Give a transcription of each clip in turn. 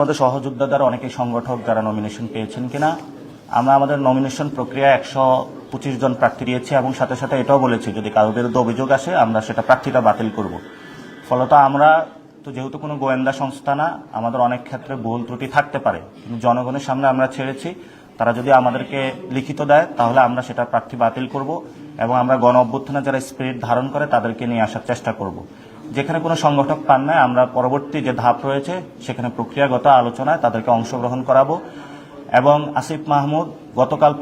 আমাদের সহযোদ্ধাদের অনেকে সংগঠক যারা নমিনেশন পেয়েছেন কিনা, আমরা আমাদের নমিনেশন প্রক্রিয়া একশো পঁচিশ জন প্রার্থী দিয়েছি এবং সাথে সাথে এটাও বলেছি, যদি কারোর বিরুদ্ধে অভিযোগ আসে, আমরা সেটা প্রার্থীটা বাতিল করব। ফলত আমরা তো যেহেতু কোনো গোয়েন্দা সংস্থা না, আমাদের অনেক ক্ষেত্রে ভুল ত্রুটি থাকতে পারে। কিন্তু জনগণের সামনে আমরা ছেড়েছি, তারা যদি আমাদেরকে লিখিত দেয়, তাহলে আমরা সেটা প্রার্থী বাতিল করব এবং আমরা গণ অভ্যুত্থানে যারা স্পিরিট ধারণ করে, তাদেরকে নিয়ে আসার চেষ্টা করব। যেখানে কোনো সংগঠক পান নাই, আমরা পরবর্তী যে ধাপ রয়েছে, সেখানে প্রক্রিয়াগত আলোচনায় তাদেরকে অংশগ্রহণ করাবো। এবং আসিফ মাহমুদ, গতকাল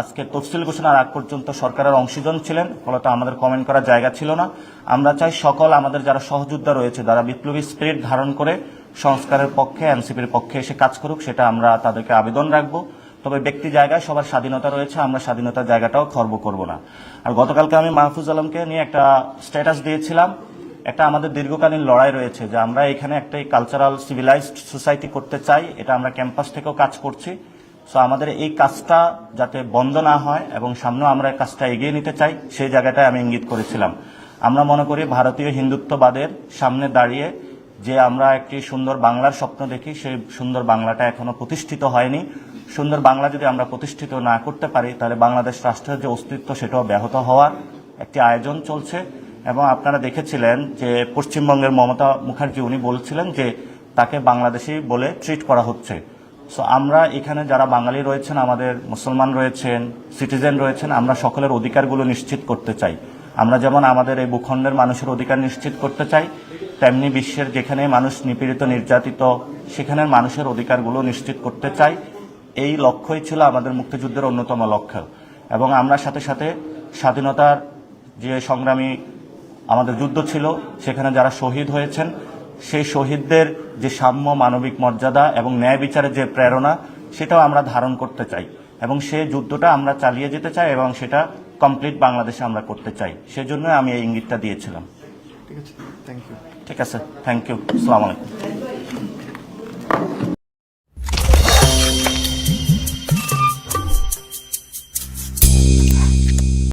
আজকে তফসিল ঘোষণার আগ পর্যন্ত সরকারের অংশীজন ছিলেন, ফলত আমাদের কমেন্ট করার জায়গা ছিল না। আমরা চাই সকল আমাদের যারা সহযোদ্ধা রয়েছে, যারা বিপ্লবী স্পিরিট ধারণ করে সংস্কারের পক্ষে, এনসিপির পক্ষে এসে কাজ করুক, সেটা আমরা তাদেরকে আবেদন রাখব। তবে ব্যক্তি জায়গায় সবার স্বাধীনতা রয়েছে, আমরা স্বাধীনতার জায়গাটাও খর্ব করব না। আর গতকালকে আমি মাহফুজ আলমকে নিয়ে একটা স্ট্যাটাস দিয়েছিলাম একটা আমাদের দীর্ঘকালীন লড়াই রয়েছে যে আমরা এখানে একটা কালচারাল সিভিলাইজড সোসাইটি করতে চাই, এটা আমরা ক্যাম্পাস থেকেও কাজ করছি। সো আমাদের এই কাজটা যাতে বন্ধ না হয় এবং সামনেও আমরা কাজটা এগিয়ে নিতে চাই, সেই জায়গাটায় আমি ইঙ্গিত করেছিলাম। আমরা মনে করি ভারতীয় হিন্দুত্ববাদের সামনে দাঁড়িয়ে যে আমরা একটি সুন্দর বাংলার স্বপ্ন দেখি, সেই সুন্দর বাংলাটা এখনও প্রতিষ্ঠিত হয়নি। সুন্দর বাংলা যদি আমরা প্রতিষ্ঠিত না করতে পারি, তাহলে বাংলাদেশ রাষ্ট্রের যে অস্তিত্ব, সেটাও ব্যাহত হওয়ার একটি আয়োজন চলছে। এবং আপনারা দেখেছিলেন যে পশ্চিমবঙ্গের মমতা মুখার্জি উনি বলছিলেন যে তাকে বাংলাদেশি বলে ট্রিট করা হচ্ছে। সো আমরা এখানে যারা বাঙালি রয়েছেন, আমাদের মুসলমান রয়েছেন, সিটিজেন রয়েছেন, আমরা সকলের অধিকারগুলো নিশ্চিত করতে চাই। আমরা যেমন আমাদের এই ভূখণ্ডের মানুষের অধিকার নিশ্চিত করতে চাই, তেমনি বিশ্বের যেখানে মানুষ নিপীড়িত, নির্যাতিত, সেখানের মানুষের অধিকারগুলো নিশ্চিত করতে চাই। এই লক্ষ্যই ছিল আমাদের মুক্তিযুদ্ধের অন্যতম লক্ষ্য। এবং আমরা সাথে সাথে স্বাধীনতার যে সংগ্রামী আমাদের যুদ্ধ ছিল সেখানে যারা শহীদ হয়েছেন সেই শহীদদের যে সাম্য মানবিক মর্যাদা এবং ন্যায় বিচারের যে প্রেরণা সেটাও আমরা ধারণ করতে চাই। এবং সে যুদ্ধটা আমরা চালিয়ে যেতে চাই এবং সেটা কমপ্লিট বাংলাদেশে আমরা করতে চাই। সেজন্য আমি এই ইঙ্গিতটা দিয়েছিলাম। ঠিক আছে থ্যাংক ইউ ঠিক আছে থ্যাংক ইউ আসসালামু আলাইকুম।